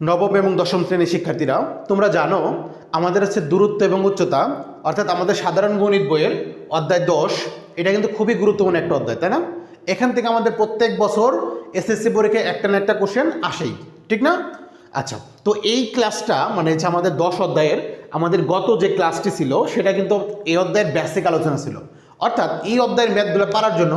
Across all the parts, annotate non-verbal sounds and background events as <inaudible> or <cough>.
নবম এবং দশম শ্রেণির শিক্ষার্থীরা, তোমরা জানো আমাদের হচ্ছে দূরত্ব এবং উচ্চতা, অর্থাৎ আমাদের সাধারণ গণিত বইয়ের অধ্যায় দশ, এটা কিন্তু খুবই গুরুত্বপূর্ণ একটা অধ্যায়, তাই না? এখান থেকে আমাদের প্রত্যেক বছর এসএসসি পরীক্ষায় একটা না একটা কোশ্চেন আসেই, ঠিক না? আচ্ছা তো এই ক্লাসটা মানে হচ্ছে আমাদের দশ অধ্যায়ের আমাদের গত যে ক্লাসটি ছিল, সেটা কিন্তু এই অধ্যায়ের বেসিক আলোচনা ছিল। অর্থাৎ এই অধ্যায়ের ম্যাথগুলো পারার জন্য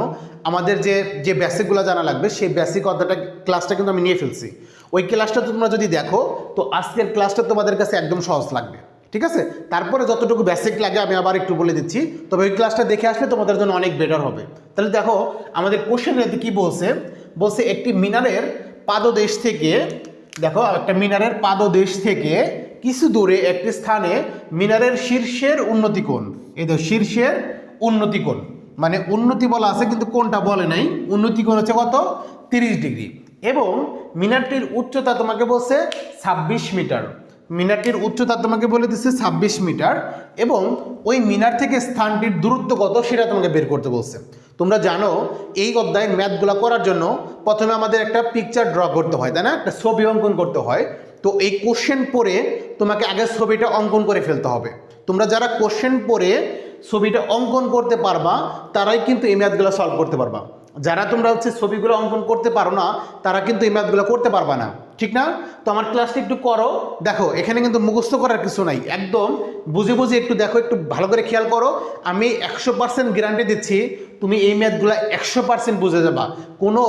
আমাদের যে যে বেসিকগুলো জানা লাগবে, সেই বেসিক অধ্যায়টা ক্লাসটা কিন্তু আমি নিয়ে ফেলছি। ওই ক্লাসটা তোমরা যদি দেখো, তো আজকের ক্লাসটা তোমাদের কাছে একদম সহজ লাগবে। ঠিক আছে? তারপরে যতটুকু বেসিক লাগে আমি আবার একটু বলে দিচ্ছি। তবে ওই ক্লাসটা দেখে আসলে তোমাদের জন্য অনেক বেটার হবে। তাহলে দেখো, আমাদের কোশ্চেন কোশ্চেনের কি বলছে? বলছে একটি মিনারের পাদদেশ থেকে, দেখো, একটা মিনারের পাদদেশ থেকে কিছু দূরে একটি স্থানে মিনারের শীর্ষের উন্নতি কোণ। এই দেখো, শীর্ষের উন্নতি কোণ। মানে উন্নতি বলা আছে, কিন্তু কোনটা বলে নাই। উন্নতি কোণ হচ্ছে কত? তিরিশ ডিগ্রি। এবং মিনারটির উচ্চতা তোমাকে বলছে ছাব্বিশ মিটার। মিনারটির উচ্চতা তোমাকে বলে দিচ্ছে ছাব্বিশ মিটার এবং ওই মিনার থেকে স্থানটির দূরত্ব কত সেটা তোমাকে বের করতে বলছে। তোমরা জানো, এই অধ্যায় ম্যাথগুলো করার জন্য প্রথমে আমাদের একটা পিকচার ড্র করতে হয়, তাই না? একটা ছবি অঙ্কন করতে হয়। তো এই কোশ্চেন পড়ে তোমাকে আগে ছবিটা অঙ্কন করে ফেলতে হবে। তোমরা যারা কোশ্চেন পড়ে ছবিটা অঙ্কন করতে পারবা, তারাই কিন্তু এই ম্যাথগুলো সলভ করতে পারবা। যারা তোমরা হচ্ছে ছবিগুলো অঙ্কন করতে পারো না, তারা কিন্তু এই ম্যাথগুলো করতে পারবা না। ঠিক না? তো আমার ক্লাসটা একটু করো। দেখো, এখানে কিন্তু মুখস্থ করার কিছু নাই। একদম বুঝে বুঝে একটু দেখো, একটু ভালো করে খেয়াল করো। আমি একশো পার্সেন্ট গ্যারান্টি দিচ্ছি, তুমি এই ম্যাথগুলো একশো পার্সেন্ট বুঝে যাবা। কোনো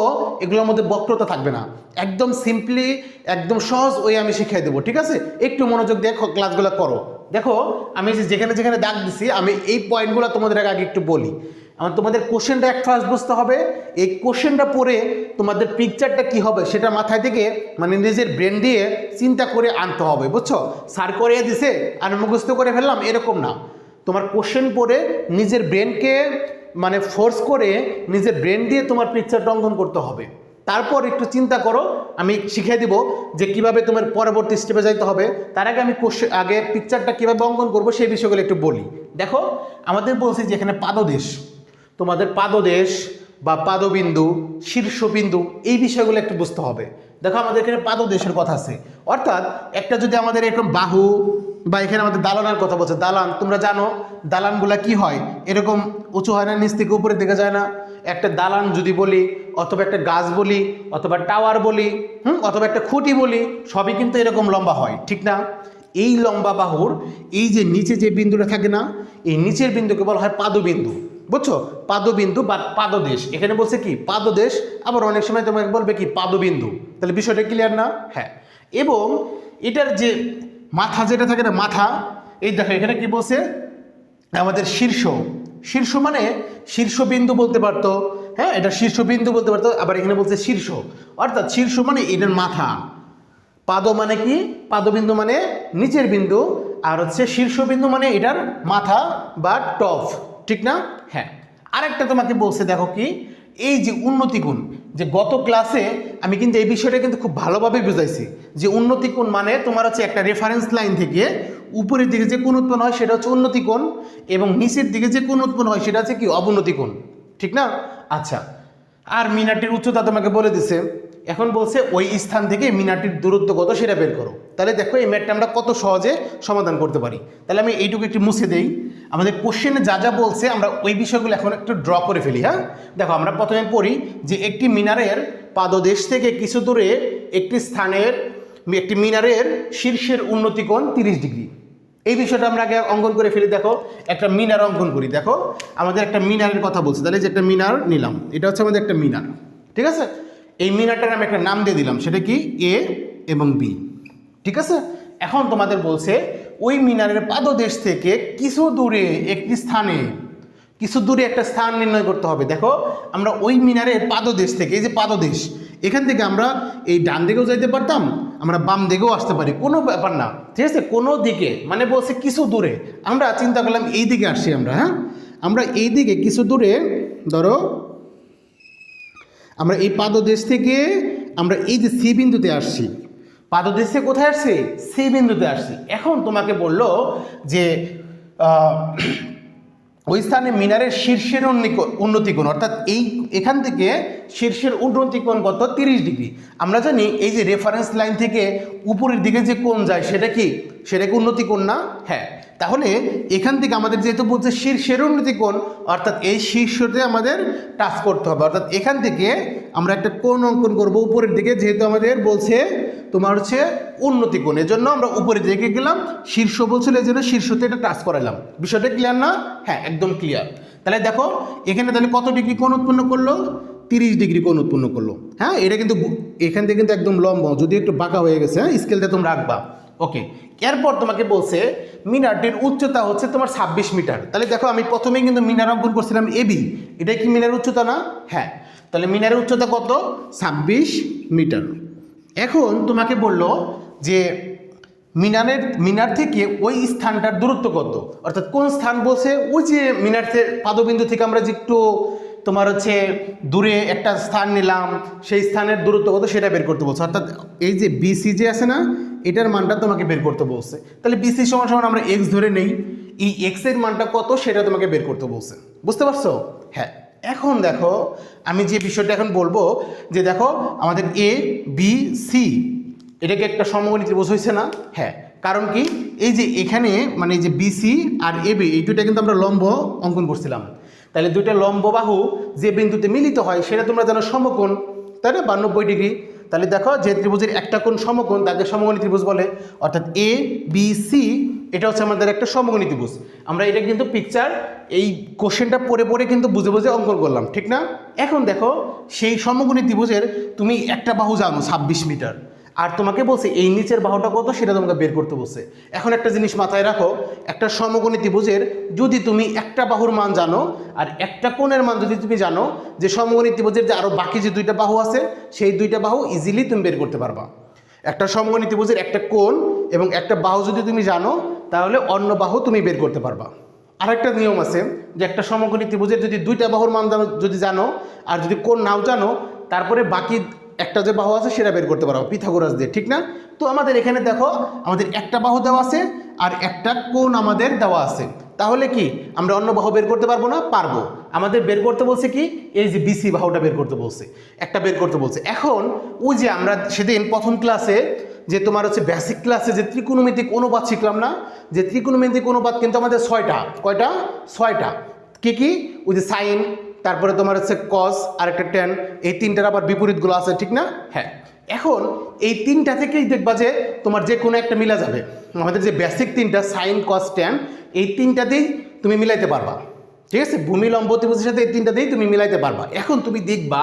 এগুলোর মধ্যে বক্রতা থাকবে না। একদম সিম্পলি একদম সহজ ওই আমি শিখিয়ে দেবো, ঠিক আছে? একটু মনোযোগ দিয়ে ক্লাসগুলো করো। দেখো, আমি যেখানে যেখানে দাগ দিছি, আমি এই পয়েন্টগুলো তোমাদের আগে আগে একটু বলি। আমার তোমাদের কোশ্চেনটা এক ফার্স্ট বুঝতে হবে। এই কোশ্চেনটা পড়ে তোমাদের পিকচারটা কি হবে সেটা মাথায় থেকে মানে নিজের ব্রেন দিয়ে চিন্তা করে আনতে হবে, বুঝছ? সার করিয়ে দিছে, আর মুখস্থ করে ফেললাম, এরকম না। তোমার কোশ্চেন পড়ে নিজের ব্রেনকে মানে ফোর্স করে নিজের ব্রেন দিয়ে তোমার পিকচারটা অঙ্কন করতে হবে। তারপর একটু চিন্তা করো, আমি শিখিয়ে দিব যে কীভাবে তোমার পরবর্তী স্টেপে যাইতে হবে। তার আগে আমি কোশ্চেন আগে পিকচারটা কীভাবে অঙ্কন করব সেই বিষয়গুলো একটু বলি। দেখো, আমাদের বলছি যে এখানে পাদদেশ। তোমাদের পাদদেশ বা পাদবিন্দু, শীর্ষবিন্দু এই বিষয়গুলো একটু বুঝতে হবে। দেখো আমাদের এখানে পাদদেশের কথা আছে। অর্থাৎ একটা যদি আমাদের এরকম বাহু বা এখানে আমাদের দালানের কথা বলছে, দালান, তোমরা জানো দালানগুলা কি হয়? এরকম উঁচু হয় না, নিচ থেকে উপরে দিকে যায় না। একটা দালান যদি বলি, অথবা একটা গাছ বলি, অথবা টাওয়ার বলি, হুম, অথবা একটা খুঁটি বলি, সবই কিন্তু এরকম লম্বা হয়, ঠিক না? এই লম্বা বাহুর এই যে নিচে যে বিন্দুটা থাকে না, এই নিচের বিন্দুকে বলা হয় পাদবিন্দু। বুঝছ? পাদবিন্দু বা পাদদেশ। এখানে বলছে কি? পাদদেশ, আবার অনেক সময় তোমাকে বলবে কি? পাদবিন্দু। তাহলে বিষয়টা ক্লিয়ার না? হ্যাঁ। এবং এটার যে মাথা যেটা থাকে না, মাথা, এই দেখো এখানে কি বলছে? আমাদের শীর্ষ। শীর্ষ মানে শীর্ষবিন্দু বলতে পারতো। হ্যাঁ এটা শীর্ষবিন্দু বলতে পারতো, আবার এখানে বলছে শীর্ষ। অর্থাৎ শীর্ষ মানে এটার মাথা। পাদ মানে কি? পাদবিন্দু মানে নিচের বিন্দু, আর হচ্ছে শীর্ষবিন্দু মানে এটার মাথা বা টপ ঠিক না? হ্যাঁ। আরেকটা তোমাকে বলছে, দেখো কি, এই যে উন্নতি গুণ, যে গত ক্লাসে আমি কিন্তু এই বিষয়টা কিন্তু খুব ভালোভাবে বুঝাইছি, যে উন্নতি কোণ মানে তোমার হচ্ছে একটা রেফারেন্স লাইন থেকে উপরের দিকে যে কোণ উৎপন্ন হয় সেটা হচ্ছে উন্নতি কোণ এবং নিচের দিকে যে কোণ উৎপন্ন হয় সেটা হচ্ছে কি, অবনতি কোণ ঠিক না? আচ্ছা। আর মিনারটির উচ্চতা তোমাকে বলে দিছে, এখন বলছে ওই স্থান থেকে মিনারটির দূরত্ব কত সেটা বের করো। তাহলে দেখো এই ম্যাটটা আমরা কত সহজে সমাধান করতে পারি। তাহলে আমি এইটুকু একটু মুছে দেই। আমাদের কোশ্চেনে যা যা বলছে, আমরা ওই বিষয়গুলো এখন একটু ড্র করে ফেলি হ্যাঁ? দেখো, আমরা প্রথমে পড়ি যে একটি মিনারের পাদদেশ থেকে কিছু দূরে একটি স্থানের, একটি মিনারের শীর্ষের উন্নতি কোণ তিরিশ ডিগ্রি। এই বিষয়টা আমরা আগে অঙ্কন করে ফেলি, দেখো। একটা মিনার অঙ্কন করি, দেখো। আমাদের একটা মিনারের কথা বলছি, তাহলে যে একটা মিনার নিলাম, এটা হচ্ছে আমাদের একটা মিনার, ঠিক আছে? এই মিনারটার আমি একটা নাম দিয়ে দিলাম, সেটা কি? এ এবং বি ঠিক আছে? এখন তোমাদের বলছে, ওই মিনারের পাদদেশ থেকে কিছু দূরে একটি স্থানে, কিছু দূরে একটা স্থান নির্ণয় করতে হবে। দেখো, আমরা ওই মিনারের পাদদেশ থেকে, এই যে পাদদেশ, এখান থেকে আমরা এই ডান দিকেও যাইতে পারতাম, আমরা বাম দিকেও আসতে পারি। কোনো ব্যাপার না। ঠিক আছে? কোনো দিকে মানে বলছে কিছু দূরে। আমরা চিন্তা করলাম, এই দিকে আসছি আমরা হ্যাঁ? আমরা এই দিকে কিছু দূরে, ধরো, আমরা এই পাদদেশ থেকে আমরা এই যে সি বিন্দুতে আসছি। পাদদেশ কোথায় আসছে? সি বিন্দুতে আসছি। এখন তোমাকে বলল যে <clears throat> ওই স্থানে মিনারের শীর্ষের উন্নি- উন্নতি কোণ অর্থাৎ এই, এখান থেকে শীর্ষের উন্নতি কোণ কত? তিরিশ ডিগ্রি। আমরা জানি এই যে রেফারেন্স লাইন থেকে উপরের দিকে যে কোণ যায়, সেটা কি? সেটা কি উন্নতি কোণ না? হ্যাঁ। তাহলে এখান থেকে আমাদের যেহেতু বলছে শীর্ষের উন্নতি কোণ অর্থাৎ এই শীর্ষতে আমাদের টাচ করতে হবে। অর্থাৎ এখান থেকে আমরা একটা কোণ অঙ্কন করব, উপরের দিকে যেহেতু আমাদের বলছে তোমার হচ্ছে উন্নতি কোণ এজন্য আমরা উপরে দেখে গেলাম, শীর্ষ বলছিল এই জন্য শীর্ষতে এটা টাচ করালাম। বিষয়টা ক্লিয়ার না? হ্যাঁ একদম ক্লিয়ার তাহলে দেখো, এখানে তাহলে কত ডিগ্রি কোণ উৎপন্ন করল? তিরিশ ডিগ্রি কোণ উৎপন্ন করল। হ্যাঁ এটা কিন্তু এখান থেকে কিন্তু একদম লম্ব, যদি একটু বাঁকা হয়ে গেছে হ্যাঁ স্কেলটা তোমরা রাখবা ওকে এরপর তোমাকে বলছে, মিনারটির উচ্চতা হচ্ছে তোমার ছাব্বিশ মিটার। তাহলে দেখো, আমি প্রথমেই কিন্তু মিনার অঙ্কন করছিলাম এবি এটাই কি মিনার উচ্চতা না? হ্যাঁ তাহলে মিনারের উচ্চতা কত? ছাব্বিশ মিটার। এখন তোমাকে বলল যে মিনারের, মিনার থেকে ওই স্থানটার দূরত্ব কত? অর্থাৎ কোন স্থান বলছে? ওই যে মিনার পাদবিন্দু থেকে আমরা যে একটু তোমার হচ্ছে দূরে একটা স্থান নিলাম, সেই স্থানের দূরত্ব কত সেটা বের করতে বলছে। অর্থাৎ এই যে বিসি যে আছে না, এটার মানটা তোমাকে বের করতে বলছে। তাহলে বিসি সমান সমান আমরা এক্স ধরে নেই, এই এক্সের মানটা কত সেটা তোমাকে বের করতে বলছে। বুঝতে পারছ? হ্যাঁ। এখন দেখো, আমি যে বিষয়টা এখন বলব, যে দেখো, আমাদের এ বি সি এটাকে একটা সমগণী ত্রিভুজ হয়েছে না? হ্যাঁ কারণ কি? এই যে এখানে মানে এই যে বিসি আর এবি এই দুইটা কিন্তু আমরা লম্ব অঙ্কন করছিলাম। তাহলে দুইটা লম্ব বাহু যে বিন্দুতে মিলিত হয়, সেটা তোমরা জানো সমকোণ, তাই না? বান্নব্বই ডিগ্রি। তাহলে দেখো, যে ত্রিভুজের একটা কোণ সমকোণ, তাকে সমগণী ত্রিভুজ বলে। অর্থাৎ এ বি সি এটা হচ্ছে আমাদের একটা সমগণী ত্রিভুজ আমরা এটা কিন্তু পিকচার এই কোশ্চেনটা পড়ে পড়ে কিন্তু বুঝে বুঝে অঙ্কন করলাম, ঠিক না? এখন দেখো, সেই সমগণী ত্রিভুজের তুমি একটা বাহু জানো, ছাব্বিশ মিটার। আর তোমাকে বলছে, এই নিচের বাহুটা কত, সেটা তোমাকে বের করতে বলছে। এখন একটা জিনিস মাথায় রাখো, একটা সমগণী ত্রিভুজের যদি তুমি একটা বাহুর মান জানো, আর একটা কোণের মান যদি তুমি জানো, যে সমগণী ত্রিভুজের যে আরও বাকি যে দুইটা বাহু আছে, সেই দুইটা বাহু ইজিলি তুমি বের করতে পারবা। একটা সমগণী ত্রিভুজের একটা কোণ এবং একটা বাহু যদি তুমি জানো তাহলে অন্য বাহু তুমি বের করতে পারবা। আরেকটা নিয়ম আছে যে একটা সমকোণী ত্রিভুজের যদি দুইটা বাহুর মান যদি জানো, আর যদি কোন নাও জানো, তারপরে বাকি একটা যে বাহু আছে সেটা বের করতে পারো পিথাগোরাস দিয়ে, ঠিক না? তো আমাদের এখানে দেখো, আমাদের একটা বাহু দেওয়া আছে আর একটা কোণ আমাদের দেওয়া আছে। তাহলে কি? আমরা অন্য বাহু বের করতে পারব না? পারব। আমাদের বের করতে বলছে কি? এই যে বিসি বাহুটা বের করতে বলছে। একটা বের করতে বলছে। এখন, ওই যে আমরা সেদিন প্রথম ক্লাসে যে তোমার হচ্ছে বেসিক ক্লাসে যে ত্রিকোণমিতিক অনুপাত শিখলাম না, যে ত্রিকোণমিতিক অনুপাত কিন্তু আমাদের ছয়টা। কয়টা? ছয়টা। কি কি? ওই যে সাইন তারপরে তোমার হচ্ছে কস আর একটা টেন এই তিনটার আবার বিপরীতগুলো আছে, ঠিক না? হ্যাঁ। এখন এই তিনটা থেকেই দেখবা যে তোমার যে কোনো একটা মিলা যাবে। আমাদের যে বেসিক তিনটা সাইন কস টেন এই তিনটাতেই তুমি মিলাইতে পারবা। ঠিক আছে? ভূমি, লম্ব ত্রিভুজের সাথে এই তিনটাতেই তুমি মিলাইতে পারবা। এখন তুমি দেখবা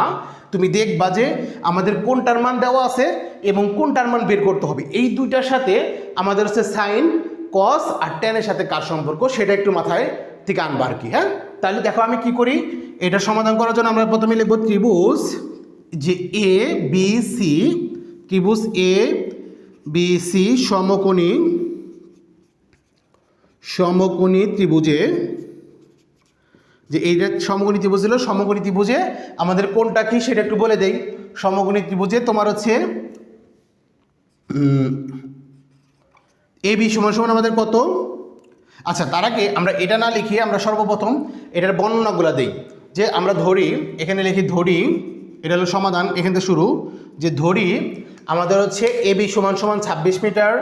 তুমি দেখবা যে আমাদের কোনটার মান দেওয়া আছে এবং কোনটার মান বের করতে হবে। এই দুইটার সাথে আমাদের হচ্ছে সাইন কস আর টেনের সাথে কার সম্পর্ক সেটা একটু মাথায় থেকে আনবা আর কি হ্যাঁ? তাহলে দেখো আমি কি করি? এটা সমাধান করার জন্য আমরা প্রথমে লিখব ত্রিভুজ যে এ বি সি ত্রিভুজ এ বি সি সমকোণী সমকোণী ত্রিভুজে যে এইটা সমগণী ত্রিভুজ ছিল সমগণী ত্রিভুজে আমাদের কোনটা কি সেটা একটু বলে দেই। সমগণী ত্রিভুজে তোমার হচ্ছে এ, বি সমান সমান আমাদের কত? আচ্ছা তার আগে আমরা এটা না লিখি আমরা সর্বপ্রথম এটার বর্ণনাগুলো দেই। যে আমরা ধরি, এখানে লিখি ধরি, এটা হলো সমাধান, এখান থেকে শুরু। যে ধরি, আমাদের হচ্ছে এ, বি সমান সমান ছাব্বিশ মিটার।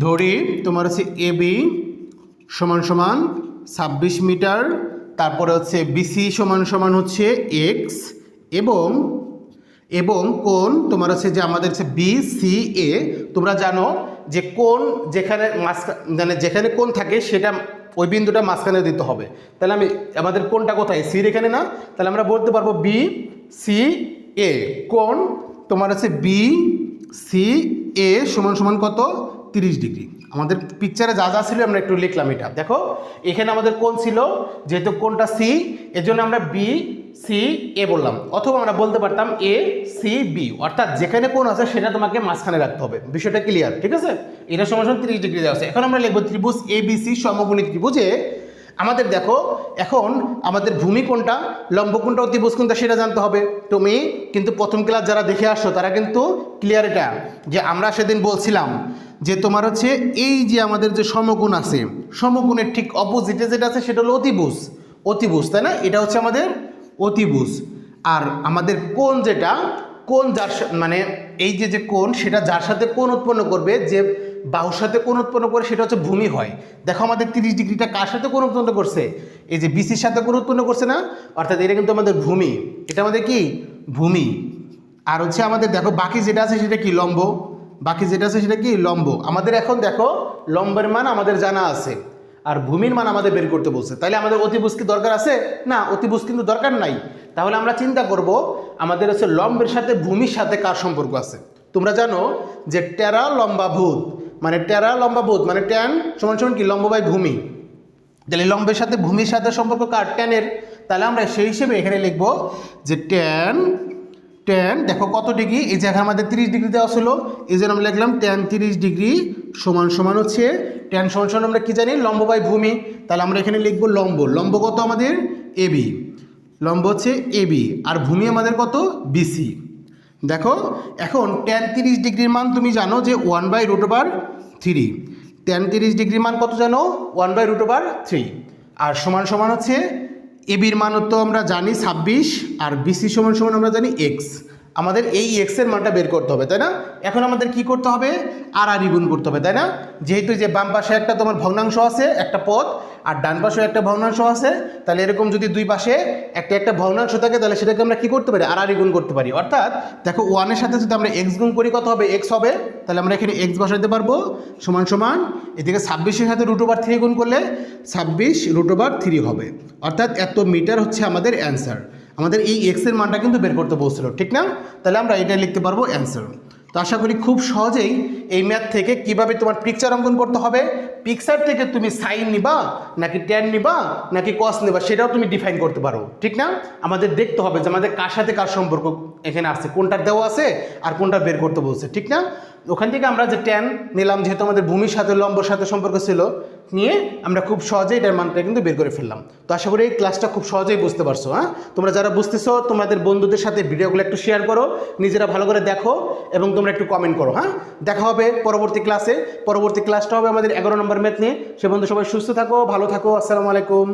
ধরি, তোমার হচ্ছে এ, বি সমান সমান ছাব্বিশ মিটার। তারপরে হচ্ছে বিসি সমান সমান হচ্ছে এক্স এবং এবং কোন তোমার হচ্ছে যে আমাদের হচ্ছে বি সি এ তোমরা জানো যে কোন যেখানে মানে যেখানে কোন থাকে সেটা ওই বিন্দুটা মাঝখানে দিতে হবে। তাহলে আমি, আমাদের কোনটা কোথায়? সির এখানে না? তাহলে আমরা বলতে পারব বি সি এ কোন তোমার হচ্ছে বি সি এ সমান সমান কত? তিরিশ ডিগ্রি। আমাদের পিকচারে যা যা ছিল আমরা একটু লিখলাম এটা। দেখো, এখানে আমাদের কোন ছিল? যেহেতু কোনটা সি এর জন্য আমরা বি সি এ বললাম। অথবা আমরা বলতে পারতাম এ সি বি অর্থাৎ যেখানে কোন আছে সেটা তোমাকে মাঝখানে রাখতে হবে। বিষয়টা ক্লিয়ার ঠিক আছে? এটা সমান তিরিশ ডিগ্রি দেওয়া আছে। এখন আমরা লিখব ত্রিভুজ এ বি সি সমকোণী ত্রিভুজে আমাদের দেখো, এখন আমাদের ভূমি কোনটা, লম্ব কোনটা, অতিভুজ কোনটা সেটা জানতে হবে। তুমি কিন্তু প্রথম ক্লাস যারা দেখে আসছো, তারা কিন্তু ক্লিয়ার এটা যে আমরা সেদিন বলছিলাম যে তোমার হচ্ছে এই যে আমাদের যে সমগুণ আছে, সমগুণের ঠিক অপোজিটে যেটা আছে সেটা হলো অতিভুজ। অতিভুজ, তাই না? এটা হচ্ছে আমাদের অতিভুজ। আর আমাদের কোন যেটা কোন যার মানে এই যে যে কোন সেটা যার সাথে কোন উৎপন্ন করবে, যে বাহুর সাথে কোন উৎপন্ন করে সেটা হচ্ছে ভূমি হয়। দেখো আমাদের তিরিশ ডিগ্রিটা কার সাথে কোন উৎপন্ন করছে? এই যে বিসির সাথে কোন উৎপন্ন করছে না? অর্থাৎ এটা কিন্তু আমাদের ভূমি। এটা আমাদের কি? ভূমি। আর হচ্ছে আমাদের, দেখো বাকি যেটা আছে সেটা কি? লম্ব। বাকি যেটা আছে সেটা কি? লম্ব। আমাদের এখন দেখো, লম্বের মান আমাদের জানা আছে, আর ভূমির মান আমাদের বের করতে বলছে। তাহলে আমাদের অতিভুজ কি দরকার আছে? না, অতিভুজ কিন্তু দরকার নাই। তাহলে আমরা চিন্তা করব, আমাদের হচ্ছে লম্বের সাথে ভূমির সাথে কার সম্পর্ক আছে? তোমরা জানো যে টেরা লম্বা ভূত মানে টেরা লম্বা ভূত মানে ট্যান সমান সমান কি? লম্ব বাই ভূমি। তাহলে লম্বের সাথে ভূমির সাথে সম্পর্ক কার? ট্যানের। তাহলে আমরা সেই হিসেবে এখানে লিখব যে ট্যান ট্যান দেখো কত ডিগ্রি? এই জায়গায় আমাদের তিরিশ ডিগ্রি দেওয়া ছিল। এই জন্য আমরা লিখলাম ট্যান তিরিশ ডিগ্রি সমান সমান হচ্ছে ট্যান সমান সমান আমরা কি জানি? লম্ব বাই ভূমি। তাহলে আমরা এখানে লিখব লম্ব। লম্ব কত আমাদের? এবি লম্ব হচ্ছে এবি আর ভূমি আমাদের কত? বিসি দেখো, এখন ট্যান তিরিশ ডিগ্রির মান তুমি জানো যে one by root over three tan তিরিশ ডিগ্রির মান কত জানো? One by root over three আর সমান সমান হচ্ছে এবির মান তো আমরা জানি ছাব্বিশ আর বিসি সমান সমান আমরা জানি এক্স আমাদের এই এক্সের মানটা বের করতে হবে, তাই না? এখন আমাদের কি করতে হবে? আর আর গুণ করতে হবে, তাই না? যেহেতু যে বাম পাশে একটা তোমার ভগ্নাংশ আছে, একটা পদ, আর ডান পাশেও একটা ভগ্নাংশ আছে, তাহলে এরকম যদি দুই পাশে একটা একটা ভগ্নাংশ থাকে, তাহলে সেটাকে আমরা কি করতে পারি? আর আর গুণ করতে পারি। অর্থাৎ দেখো ওয়ানের সাথে যদি আমরা এক্স গুণ করি, কত হবে? এক্স হবে। তাহলে আমরা এখানে এক্স বসাতে পারব, সমান সমান, এদিকে ছাব্বিশের সাথে রুট ওভার থ্রি গুণ করলে ছাব্বিশ রুট ওভার থ্রি হবে। অর্থাৎ এত মিটার হচ্ছে আমাদের অ্যান্সার আমাদের এই এক্সের মানটা কিন্তু বের করতে বলছিল, ঠিক না? তাহলে আমরা এটা লিখতে পারব অ্যান্সার তো আশা করি খুব সহজেই এই ম্যাথ থেকে কীভাবে তোমার পিকচার অঙ্কন করতে হবে? পিকচার থেকে তুমি সাইন নিবা, নাকি ট্যান নিবা, নাকি কস নিবা, সেটাও তুমি ডিফাইন করতে পারো। ঠিক না? আমাদের দেখতে হবে যে আমাদের কার সাথে কার সম্পর্ক এখানে আছে কোনটা দেওয়া আছে আর কোনটা বের করতে বলছে, ঠিক না? ওখান থেকে আমরা যে ট্যান নিলাম, যেহেতু আমাদের ভূমির সাথে, লম্বর সাথে সম্পর্ক ছিল, নিয়ে আমরা খুব সহজেই এটার মানটা কিন্তু বের করে ফেললাম। তো আশা করি এই ক্লাসটা খুব সহজেই বুঝতে পারছ হ্যাঁ? তোমরা যারা বুঝতেছো, তোমাদের বন্ধুদের সাথে ভিডিওগুলো একটু শেয়ার করো, নিজেরা ভালো করে দেখো, এবং তোমরা একটু কমেন্ট করো হ্যাঁ? দেখা হবে পরবর্তী ক্লাসে পরবর্তী ক্লাসটা হবে আমাদের এগারো নম্বর ম্যাথ নিয়ে। সে বন্ধু সবাই সুস্থ থাকো, ভালো থাকো, আসসালামু আলাইকুম।